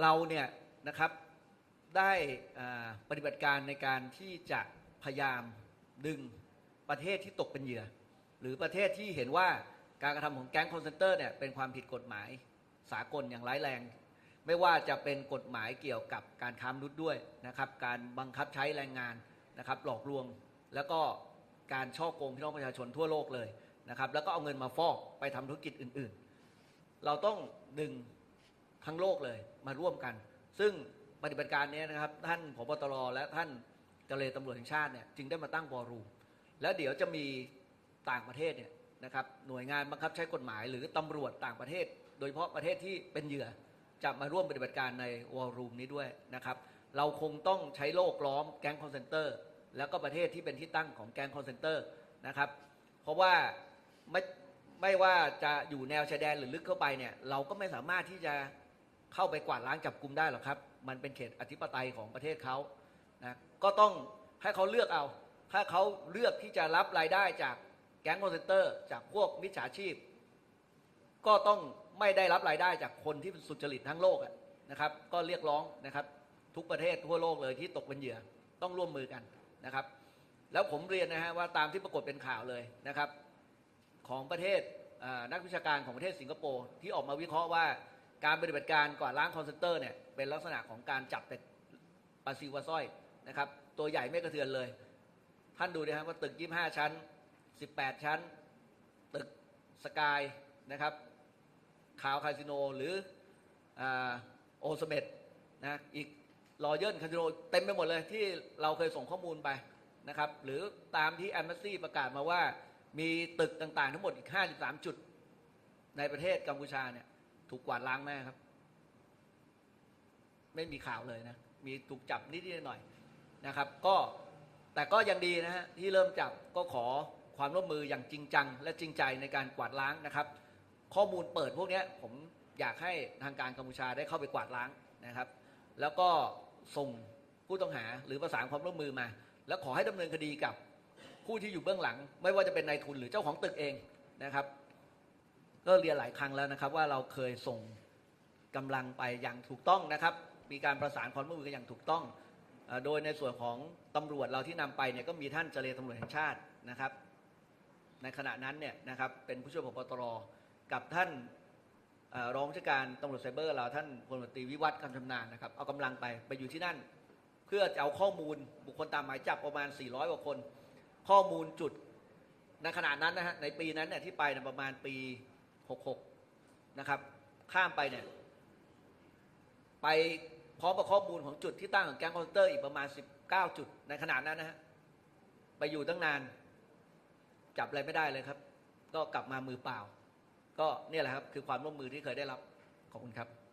เราเนี่ยนะครับได้ปฏิบัติการในการที่จะพยายามดึงประเทศที่ตกเป็นเหยื่อ หรือประเทศที่เห็นว่าการกระทำของแก๊งคอนเซนเตอร์เนี่ยเป็นความผิดกฎหมายสากลอย่างร้ายแรง ไม่ว่าจะเป็นกฎหมายเกี่ยวกับการค้ามนุษย์ด้วยนะครับ การบังคับใช้แรงงานนะครับ หลอกลวงแล้วก็การช่อโกงพี่น้องประชาชนทั่วโลกเลยนะครับ แล้วก็เอาเงินมาฟอกไปทำธุรกิจอื่น ๆ เราต้องดึง ทั้งโลกเลยมาร่วมกัน ซึ่งปฏิบัติการนี้นะครับ ท่านผบตรและท่านเจรตำรวจแห่งชาติเนี่ยจึงได้มาตั้งวอรูมแล้วเดี๋ยวจะมีต่างประเทศเนี่ยนะครับหน่วยงานบังคับใช้กฎหมาย หรือตำรวจต่างประเทศ โดยเฉพาะประเทศที่เป็นเหยื่อจะมาร่วมปฏิบัติการในวอลลุ่มนี้ด้วยนะครับ เราคงต้องใช้โลกล้อมแก๊งคอนเซนเตอร์แล้วก็ประเทศที่เป็นที่ตั้งของแก๊งคอนเซนเตอร์นะครับ เพราะว่าไม่ไม่ว่าจะอยู่แนวชายแดนหรือลึกเข้าไปเนี่ยเราก็ไม่สามารถที่จะ เข้าไปกวาดล้างจับกลุ่มได้หรอกครับ มันเป็นเขตอธิปไตยของประเทศเขานะก็ต้องให้เขาเลือกเอา ถ้าเขาเลือกที่จะรับรายได้จากแก๊งคอนเซนเตอร์ จากพวกมิจฉาชีพ ก็ต้องไม่ได้รับรายได้จากคนที่เป็นสุจริตทั้งโลกอะนะครับ ก็เรียกร้องนะครับทุกประเทศทั่วโลกเลยที่ตกเป็นเหยื่อต้องร่วมมือกันนะครับ แล้วผมเรียนนะฮะว่าตามที่ปรากฏเป็นข่าวเลยนะครับ ของประเทศนักวิชาการของประเทศสิงคโปร์ที่ออกมาวิเคราะห์ว่า การปฏิบัติการกวาดล้างคอนเซนเตอร์เนี่ยเป็นลักษณะของการจับแต่ปลาซิวาสร้อยนะครับ ตัวใหญ่ไม่กระเทือนเลย ท่านดูนะครับว่าตึก 25 ชั้น 18 ชั้น ตึกสกายนะครับคาวคาสิโนหรือโอสเมดนะอีกรอเยิลคาสิโนเต็มไปหมดเลยที่เราเคยส่งข้อมูลไปนะครับ หรือตามที่แอม b บ s ซีประกาศมาว่ามีตึกต่างๆ ทั้งหมดอีก 53 จุดในประเทศกัมพูชาเนี่ย ถูกกวาดล้างแม่ครับ ไม่มีข่าวเลยนะ มีถูกจับนิดๆหน่อยนะครับ ก็แต่ก็ยังดีนะฮะที่เริ่มจับก็ขอความร่วมมืออย่างจริงจัง และจริงใจในการกวาดล้างนะครับ ข้อมูลเปิดพวกนี้ผมอยากให้ทางการกัมพูชาได้เข้าไปกวาดล้างนะครับ แล้วก็ส่งผู้ต้องหาหรือประสานความร่วมมือมา แล้วขอให้ดำเนินคดีกับผู้ที่อยู่เบื้องหลัง ไม่ว่าจะเป็นนายทุนหรือเจ้าของตึกเองนะครับ ก็เรียนหลายครั้งแล้วนะครับ ว่าเราเคยส่งกำลังไปอย่างถูกต้องนะครับ มีการประสานความร่วมมือกันอย่างถูกต้อง โดยในส่วนของตำรวจเราที่นำไปเนี่ยก็มีท่านเจรตำรวจแห่งชาตินะครับ ในขณะนั้นเนี่ยนะครับเป็นผู้ช่วยผบตรกับท่านอรองผู้การตำรวจไซเบอร์เราท่านพลตรีวิวัฒน์คำชำนาญนะครับเอากำลังไปไปอยู่ที่นั่น เพื่อจะเอาข้อมูลบุคคลตามหมายจับประมาณ 400กว่าคน ข้อมูลจุดในขณะนั้นนะฮะในปีนั้นเนี่ยที่ไปประมาณปี 66นะครับ ข้ามไปเนี่ยไปพร้อมกับข้อมูลของจุดที่ตั้งของแก๊งคอนเซนเตอร์อีกประมาณ 19 จุดในขนาดนั้นนะฮะไปอยู่ตั้งนาน จับอะไรไม่ได้เลยครับ ก็กลับมามือเปล่า ก็เนี่ยแหละครับ คือความร่วมมือที่เคยได้รับขอบคุณครับ